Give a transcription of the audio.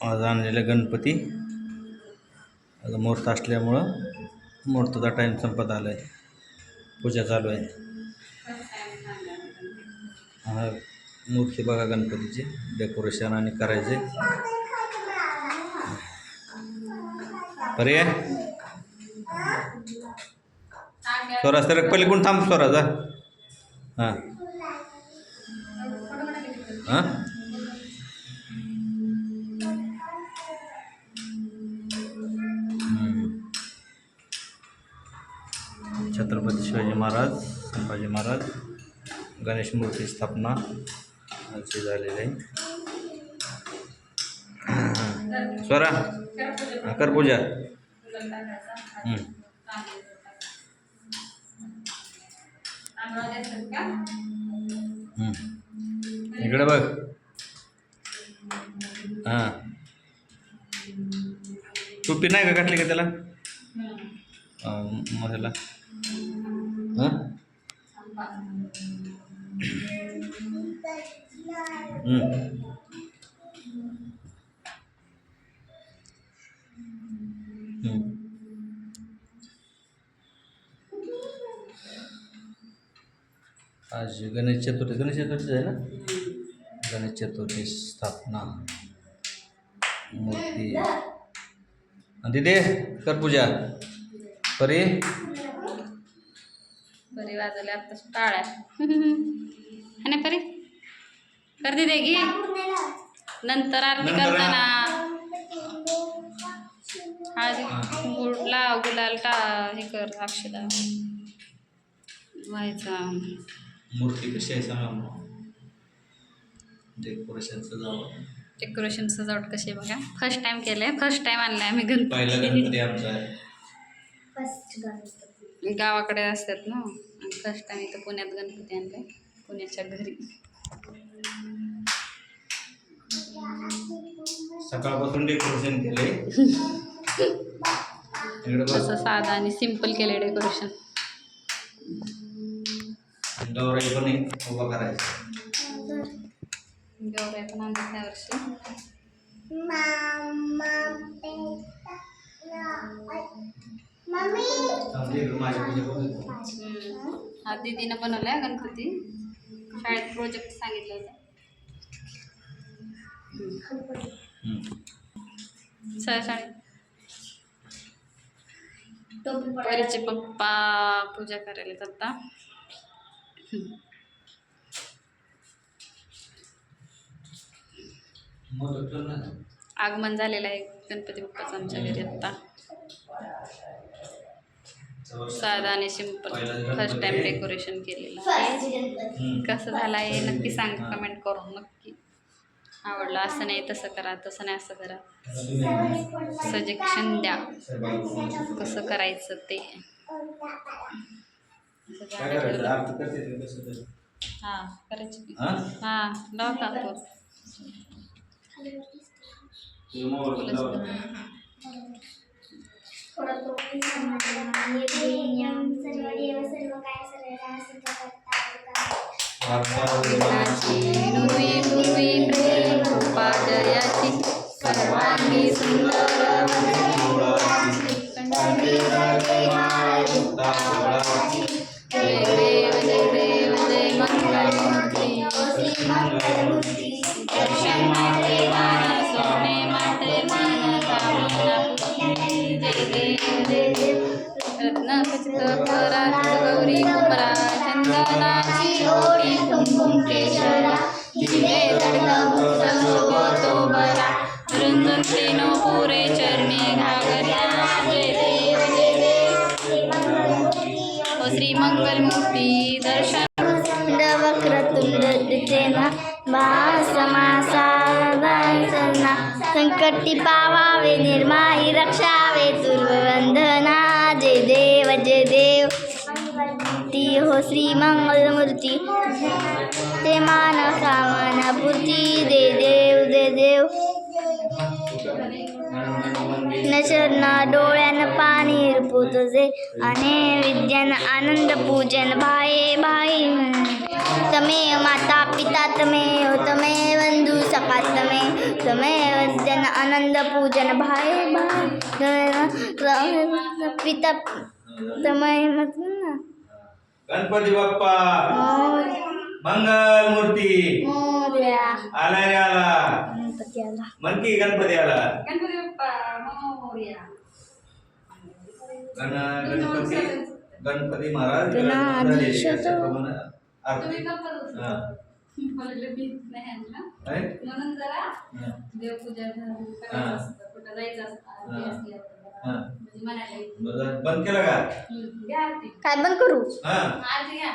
आज आणलेला गणपती. आज मुहूर्त असल्यामुळं मुहूर्ताचा टाईम संपत आला आहे पूजा चालू आहे. हा मूर्ती बघा गणपतीची. डेकोरेशन आणि करायचे. पर्याय? स्वराज तर पलीकडून थांब स्वराज हां. हां? छत्रपती शिवाजी महाराज संभाजी महाराज गणेश मूर्ती स्थापना अशी झालेली. आहे स्वरा हा, कर पूजा. हम्म. हम्म. इकडे बघ हां टोपी नाही का काटली का त्याला मसाला हां हम्म. आज गणेश चतुर्थी गणेश चतुर्थी आहे ना? गणेश चतुर्थी स्थापना मूर्ती. दिदे कर पूजा. परी? परी वाजवल्या आता टाळ्या आणि परी? कर दे घे. नंतर आरती करताना. हळदी गुळ लाव गुलाल टा हे कर अक्षदा. व्हायचा मूर्ती कशी आहे सांगा डेकोरेशन सजावट. डेकोरेशन सजावट कशी आहे बघा. फर्स्ट टाइम केलंय. फर्स्ट टाइम आणलंय आम्ही पहिला गणपती गणपती आमचा आहे. गावाकडे असतात ना. फर्स्ट टाइम इथं पुण्यात गणपती आणलाय. पुण्याच्या घरी. सकाळपासून डेकोरेशन केलंय. इकडे बघ. असं साधं आणि सिंपल केलंय डेकोरेशन इकडे माझी पूजा बघ. हम्म. हा दीदीनं बनवलाय गणपती शाळेत प्रोजेक्ट सांगितलं होतं हम्म. सर शाळेत परीचे पप्पा पूजा करायला येतात आता मोदक कर ना. आगमन झालेलं आहे गणपती बाप्पाचं आमच्या घरी आत्ता. साधा आणि सिंपल फर्स्ट टाइम डेकोरेशन केलेलं. आहे कसं झालं आहे नक्की सांगा कमेंट करून नक्की. आवडलं असं नाही तसं करा तसं नाही असं करा. सजेक्शन द्या. कसं करायचं ते. असं काय झालं करायचं ठेवलं. आरती करते ते कसं तर. हां करायची की. हा? हां लाव टाकतो तुझ्या मोबाईलवर लावा. विघ्नाची नुरी पूर्वी प्रेम कृपाजयाची सर्वांगी सुंदर रत्न खचित परात गौरी कुमरा चंदनाची ओटी कुंकुम केशरा हिरे जडगमुक्त शोभतो बरा वृंदतेनो पुरे चरणी घागऱ्या जय देव जय देव ओ श्री मंगलमूर्ती दर्शन वक्रतुंड दिसेना भासमासाना संकटी पावावे निर्माही रक्षावे तुर्ववंदना जय देव जय देव ती हो श्री मंगलमूर्ती। ते मान कामना पूर्ती दे देव दे देव। नशरना डोळ्यानं पाणी रुपुतजे आणि विद्यान आनंद पूजन भाई भाई तमे माता पिता तमेव तमेव बंधू सखा तमेव तमेव जन आनंद पूजन भाई भाई पिता तमेव ना। गणपती बाप्पा मोरया मंगल मूर्ती मोरया। आला रे आला गणपती आला म्हण की गणपती आला गणपती बाप्पा मोरया गण गणपती गणपती महाराज हा. भीत नाही आहे ना. काय? म्हणून जरा. देवपूजा करायचं. असतं कुठं जायचं असतं आरती. असते आपल्याला. म्हणजे म्हणायला येतं. बरं, बंद केला का काय बंद करू हा आरती घ्या